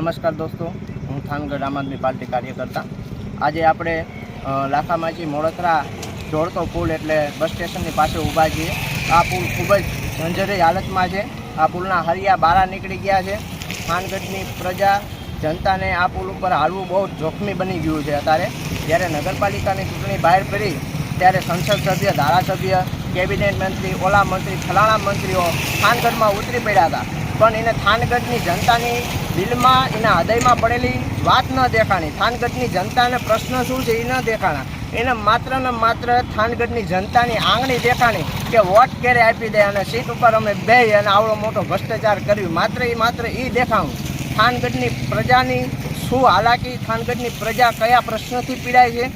નમસ્કાર દોસ્તો, હું થાનગઢ આમ આદમી પાર્ટી કાર્યકર્તા. આજે આપણે લાખામાજી જોડતો દોડતો પુલ એટલે બસ સ્ટેશનની પાસે ઊભા છીએ. આ પુલ ખૂબ જ જંજરી હાલતમાં છે. આ પુલના હરિયા બારા નીકળી ગયા છે. થાનગઢની પ્રજા, જનતાને આ પુલ ઉપર હાલવું બહુ જોખમી બની ગયું છે અત્યારે. જ્યારે નગરપાલિકાની ચૂંટણી બહાર પડી, ત્યારે સંસદ સભ્ય, ધારાસભ્ય, કેબિનેટ મંત્રી, ઓલા મંત્રી, ફલાણા મંત્રીઓ થાનગઢમાં ઉતરી પડ્યા હતા. પણ એને થાનગઢની જનતાની દિલમાં, એના હૃદયમાં પડેલી વાત ન દેખાણી. થાનગઢની જનતાને પ્રશ્ન શું છે એ ન દેખાણા. એને માત્ર ને માત્ર થાનગઢની જનતાની આંગળી દેખાણી કે વોટ ક્યારે આપી દે અને સીટ ઉપર અમે બે અને આવડો મોટો ભ્રષ્ટાચાર કર્યું. માત્ર એ માત્ર એ દેખાણું. થાનગઢની પ્રજાની શું હાલાકી? થાનગઢની પ્રજા કયા પ્રશ્નથી પીડાય છે?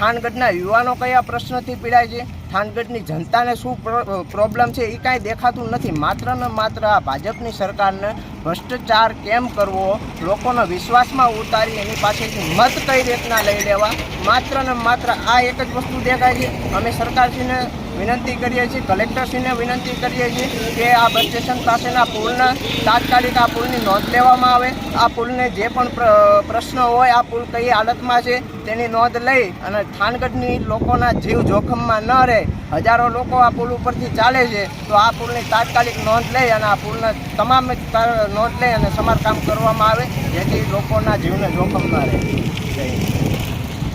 થાનગઢના યુવાનો કયા પ્રશ્નથી પીડાય છે? થાનગઢની જનતાને શું પ્રો- પ્રોબ્લેમ છે એ કાંઈ દેખાતું નથી. માત્ર ને માત્ર આ ભાજપની સરકારને ભ્રષ્ટાચાર કેમ કરવો, લોકોનો વિશ્વાસમાં ઉતારી એની પાસેથી મત કઈ રીતના લઈ લેવા? માત્ર ને માત્ર આ એક જ વસ્તુ દેખાય છે. અમે સરકારશ્રીને વિનંતી કરીએ છીએ, કલેક્ટરશ્રીને વિનંતી કરીએ છીએ કે આ બસ સ્ટેશન પાસેના પુલના તાત્કાલિક આ પુલની નોંધ લેવામાં આવે આ પુલને જે પણ પ્ર- પ્રશ્ન હોય, આ પુલ કઈ હાલતમાં છે તેની નોંધ લઈ અને થાનગઢની લોકોના જીવ જોખમમાં ન રહે, હજારો લોકો આ પુલ ઉપરથી ચાલે છે, તો આ પુલની તાત્કાલિક નોંધ લઈ અને આ પુલના તમામ નોંધ લઈ અને સમારકામ કરવામાં આવે, જેથી લોકોના જીવને જોખમ ન રહે જય.